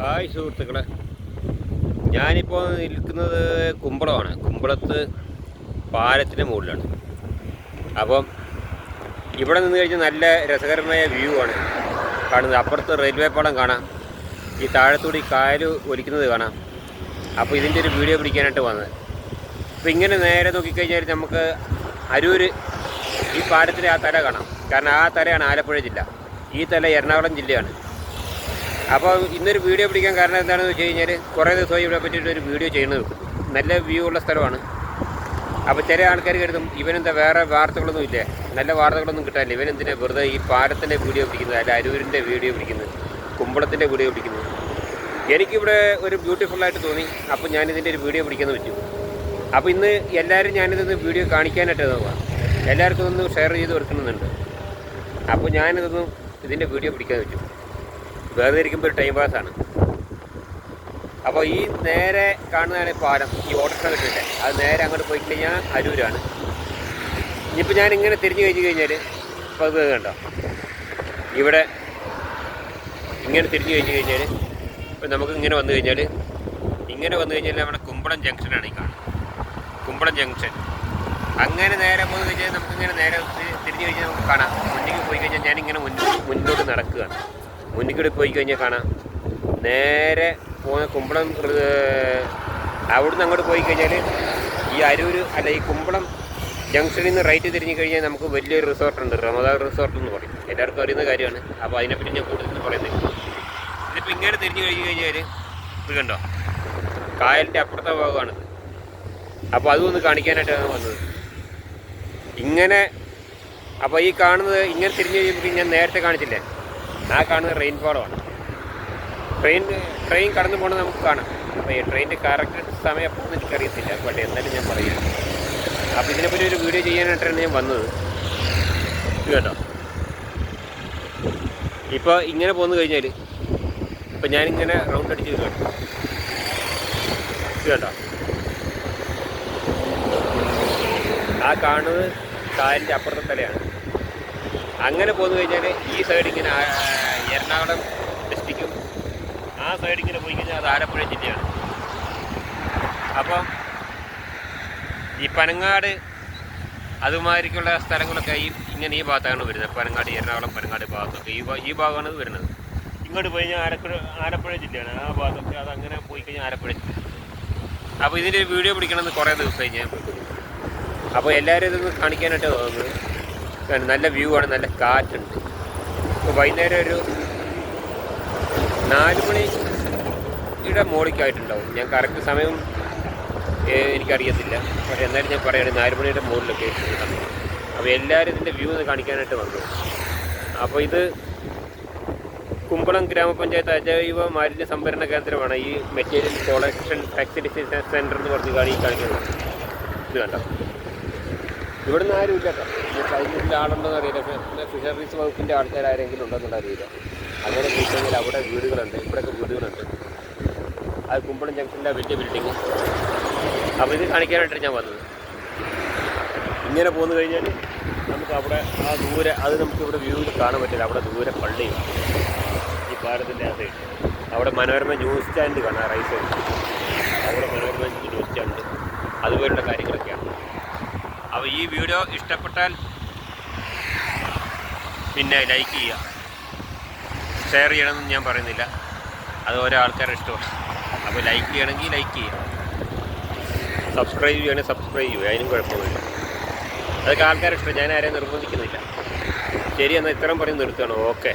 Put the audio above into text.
Hi സുഹൃത്തുക്കളെ. ഞാനിപ്പോൾ നിൽക്കുന്നത് കുമ്പളമാണ്. കുമ്പളത്ത് പാലത്തിന്റെ മുകളിലാണ്. അപ്പം ഇവിടെ നിന്ന് കഴിഞ്ഞാൽ നല്ല രസകരമായ വ്യൂ ആണ് കാണുന്നത്. അപ്പുറത്ത് റെയിൽവേ പാളം കാണാം. ഈ താഴത്തൂടി കായൽ ഒലിക്കുന്നത് കാണാം. അപ്പോൾ ഇതിന്റെ ഒരു വീഡിയോ പിടിക്കാനായിട്ട് വന്നത്. അപ്പോൾ ഇങ്ങനെ നേരെ നോക്കിക്കഴിഞ്ഞാൽ നമുക്ക് അരൂർ ഈ പാലത്തിന്റെ ആ തല കാണാം. കാരണം ആ തലയാണ് ആലപ്പുഴ ജില്ല. ഈ തല എറണാകുളം ജില്ലയാണ്. അപ്പോൾ ഇന്നൊരു വീഡിയോ പിടിക്കാൻ കാരണം എന്താണെന്ന് വെച്ച് കഴിഞ്ഞാൽ കുറേ ദിവസമായി ഇവിടെ പറ്റിയിട്ട് ഒരു വീഡിയോ ചെയ്യുന്നത്. നല്ല വ്യൂ ഉള്ള സ്ഥലമാണ്. അപ്പോൾ ചില ആൾക്കാർ കരുതും ഇവനെന്താ വേറെ വാർത്തകളൊന്നും ഇല്ലേ? നല്ല വാർത്തകളൊന്നും കിട്ടാനില്ല? ഇവനെന്തിനാ വെറുതെ ഈ പാലത്തിന്റെ വീഡിയോ പിടിക്കുന്നത് അല്ല അരൂരിന്റെ വീഡിയോ പിടിക്കുന്നത് കുമ്പളത്തിന്റെ വീഡിയോ പിടിക്കുന്നത്? എനിക്കിവിടെ ഒരു ബ്യൂട്ടിഫുള്ളായിട്ട് തോന്നി. അപ്പോൾ ഞാനിതിന്റെ ഒരു വീഡിയോ പിടിക്കുന്നത് പറ്റും. അപ്പോൾ ഇന്ന് എല്ലാവരും ഞാനിതൊന്ന് വീഡിയോ കാണിക്കാനായിട്ട് നോക്കാം എല്ലാവർക്കും ഒന്ന് ഷെയർ ചെയ്ത് കൊടുക്കുന്നുണ്ട്. അപ്പോൾ ഞാനിതൊന്നും ഇതിന്റെ വീഡിയോ പിടിക്കാൻ പറ്റും. വെറുതെ ഇരിക്കുമ്പോൾ ഒരു ടൈം പാസ്സാണ് അപ്പോൾ ഈ നേരെ കാണുന്നതാണ് പാലം ഈ ഓട്ടോറിക്ഷ കിട്ടിയിട്ട്. അത് നേരെ അങ്ങോട്ട് പോയി കഴിഞ്ഞാൽ അരൂരാണ്. ഇനിയിപ്പോൾ ഞാൻ ഇങ്ങനെ തിരിഞ്ഞു കഴിഞ്ഞ് കഴിഞ്ഞാൽ ഇപ്പോൾ അത് കണ്ടോ? ഇവിടെ ഇങ്ങനെ തിരിഞ്ഞു കഴിഞ്ഞ് കഴിഞ്ഞാൽ ഇപ്പം നമുക്ക് ഇങ്ങനെ വന്നു കഴിഞ്ഞാൽ ഇങ്ങനെ വന്നു കഴിഞ്ഞാൽ നമ്മുടെ കുമ്പളം ജംഗ്ഷനാണ് ഈ കാണുന്നത്. കുമ്പളം ജംഗ്ഷൻ അങ്ങനെ നേരെ പോയി കഴിഞ്ഞാൽ നമുക്കിങ്ങനെ നേരെ തിരിഞ്ഞു കഴിഞ്ഞാൽ നമുക്ക് കാണാം. മുന്നിലേക്ക് പോയി കഴിഞ്ഞാൽ ഞാനിങ്ങനെ മുന്നോട്ട് മുന്നോട്ട് നടക്കുകയാണ്. മുന്നിൽ കൂടി പോയി കഴിഞ്ഞാൽ കാണാം. നേരെ പോകുന്ന കുമ്പളം അവിടുന്ന് അങ്ങോട്ട് പോയി കഴിഞ്ഞാൽ ഈ അരൂര് അല്ല ഈ കുമ്പളം ജംഗ്ഷനിൽ നിന്ന് റൈറ്റ് തിരിഞ്ഞു കഴിഞ്ഞാൽ നമുക്ക് വലിയൊരു റിസോർട്ട് ഉണ്ട്. റമദാൻ റിസോർട്ട് എന്ന് പറയും. എല്ലാവർക്കും അറിയുന്ന കാര്യമാണ്. അപ്പോൾ അതിനെപ്പറ്റി ഞാൻ കൂടുതൽ പറയുന്നത് ഇതിപ്പോൾ ഇങ്ങനെ തിരിഞ്ഞു കഴിഞ്ഞ് കഴിഞ്ഞാൽ ഇത് കണ്ടോ? കായലിന്റെ അപ്പുറത്തെ ഭാഗമാണിത് അപ്പോൾ അതും ഒന്ന് കാണിക്കാനായിട്ടാണ് വന്നത്. ഇങ്ങനെ അപ്പോൾ ഈ കാണുന്നത് ഇങ്ങനെ തിരിഞ്ഞു കഴിയുമ്പോൾ ഞാൻ നേരത്തെ കാണിച്ചില്ലേ? ആ കാണുന്നത് റെയിൻ ഫോളാണ് ട്രെയിൻ ട്രെയിൻ കടന്നു പോകുന്നത് നമുക്ക് കാണാം. അപ്പോൾ ഈ ട്രെയിനിന്റെ കറക്റ്റ് സമയം എപ്പോൾ എനിക്കറിയത്തില്ല ബട്ട് എന്നാലും ഞാൻ പറയാം. അപ്പോൾ ഇതിനെപ്പറ്റി ഒരു വീഡിയോ ചെയ്യാനായിട്ടാണ് ഞാൻ വന്നത്. കേട്ടോ ഇപ്പോൾ ഇങ്ങനെ പോന്നു കഴിഞ്ഞാൽ ഇപ്പം ഞാനിങ്ങനെ റൗണ്ട് അടിച്ച് കേട്ടോ കേട്ടോ ആ കാണുന്നത് കാലിന്റെ അപ്പുറത്തെ തലയാണ്. അങ്ങനെ പോന്നു കഴിഞ്ഞാൽ ഈ സൈഡ് ഇങ്ങനെ എറണാകുളം ഡിസ്ട്രിക്റ്റും ആ സൈഡ് ഇങ്ങനെ പോയി കഴിഞ്ഞാൽ അത് ആലപ്പുഴ ജില്ലയാണ്. അപ്പം ഈ പനങ്ങാട് അതുമാതിരിക്കുള്ള സ്ഥലങ്ങളൊക്കെ ഈ ഇങ്ങനെ ഈ ഭാഗത്താണ് വരുന്നത്. പനങ്ങാട് എറണാകുളം പനങ്ങാട് ഭാഗത്തൊക്കെ ഈ ഈ ഭാഗമാണ് വരുന്നത്. ഇങ്ങോട്ട് പോയി കഴിഞ്ഞാൽ ആലപ്പുഴ ആലപ്പുഴ ജില്ലയാണ്. ആ ഭാഗത്തൊക്കെ അത് അങ്ങനെ പോയി കഴിഞ്ഞാൽ ആലപ്പുഴ ജില്ല. അപ്പോൾ ഇതിന്റെ വീഡിയോ പിടിക്കണമെന്ന് കുറേ ദിവസമായി ഞാൻ അപ്പോൾ എല്ലാവരും ഇതൊന്ന് കാണിക്കാനായിട്ട് തോന്നുന്നത് നല്ല വ്യൂ ആണ് നല്ല കാറ്റുണ്ട്. ഇപ്പോൾ വൈകുന്നേരം ഒരു നാല് മണിയുടെ മുകളിലേക്കായിട്ടുണ്ടാവും ഞാൻ കറക്റ്റ് സമയം എനിക്കറിയത്തില്ല. പക്ഷേ എന്നാലും ഞാൻ പറയുകയാണ് നാല് മണിയുടെ മുകളിലൊക്കെ ഉണ്ടാവും. അപ്പോൾ എല്ലാവരും ഇതിന്റെ വ്യൂ ഒന്ന് കാണിക്കാനായിട്ട് വന്നു. അപ്പോൾ ഇത് കുമ്പളം ഗ്രാമപഞ്ചായത്ത് അജൈവ മാലിന്യ സംഭരണ കേന്ദ്രമാണ്. ഈ മെറ്റീരിയൽ കൊളക്ഷൻ ഫെസിലിറ്റി സെന്റർ എന്ന് പറഞ്ഞ് കാണി കാണിക്കുന്നത്. ഇത് കണ്ടോ? ഇവിടുന്ന് ആരും ഇല്ല കേട്ടോ ആളുണ്ടെന്ന് അറിയില്ല. പിന്നെ ഫിഷറീസ് വകുപ്പിന്റെ ആൾക്കാർ ആരെങ്കിലും ഉണ്ടെന്നുള്ള അറിയില്ല. അങ്ങനെ കഴിഞ്ഞാൽ അവിടെ വീടുകളുണ്ട്. ഇവിടെയൊക്കെ വീടുകളുണ്ട്. അത് കുമ്പളം ജംഗ്ഷനിലെ വലിയ ബിൽഡിങ് അപ്പോൾ ഇത് കാണിക്കാനായിട്ടാണ് ഞാൻ വന്നത്. ഇങ്ങനെ പോന്നു കഴിഞ്ഞാൽ നമുക്ക് അവിടെ ആ ദൂരെ അത് നമുക്ക് ഇവിടെ വ്യൂവിൽ കാണാൻ പറ്റില്ല. അവിടെ ദൂരെ പള്ളിയാണ് ഈ പാലത്തിന്റെ അത് അവിടെ മനോരമ ന്യൂസ് സ്റ്റാൻഡ് കാണാം റൈസ് അവിടെ മനോരമ ന്യൂസ് സ്റ്റാൻഡ് അതുപോലുള്ള കാര്യങ്ങളൊക്കെയാണ്. അപ്പോൾ ഈ വീഡിയോ ഇഷ്ടപ്പെട്ടാൽ പിന്നെ ലൈക്ക് ചെയ്യുക. ഷെയർ ചെയ്യണമെന്ന് ഞാൻ പറയുന്നില്ല. അത് ഓരോ ആൾക്കാരുടെ ഇഷ്ടമാണ്. അപ്പോൾ ലൈക്ക് ചെയ്യണമെങ്കിൽ ലൈക്ക് ചെയ്യുക. സബ്സ്ക്രൈബ് ചെയ്യുകയാണെങ്കിൽ സബ്സ്ക്രൈബ് ചെയ്യുക. അതിനും കുഴപ്പമില്ല അതൊക്കെ ആൾക്കാരുടെ ഇഷ്ടം. ഞാൻ ആരെയും നിർബന്ധിക്കുന്നില്ല. ശരി എന്നാൽ ഇത്രയും പറഞ്ഞ് നിർത്തുകയാണ്. ഓക്കെ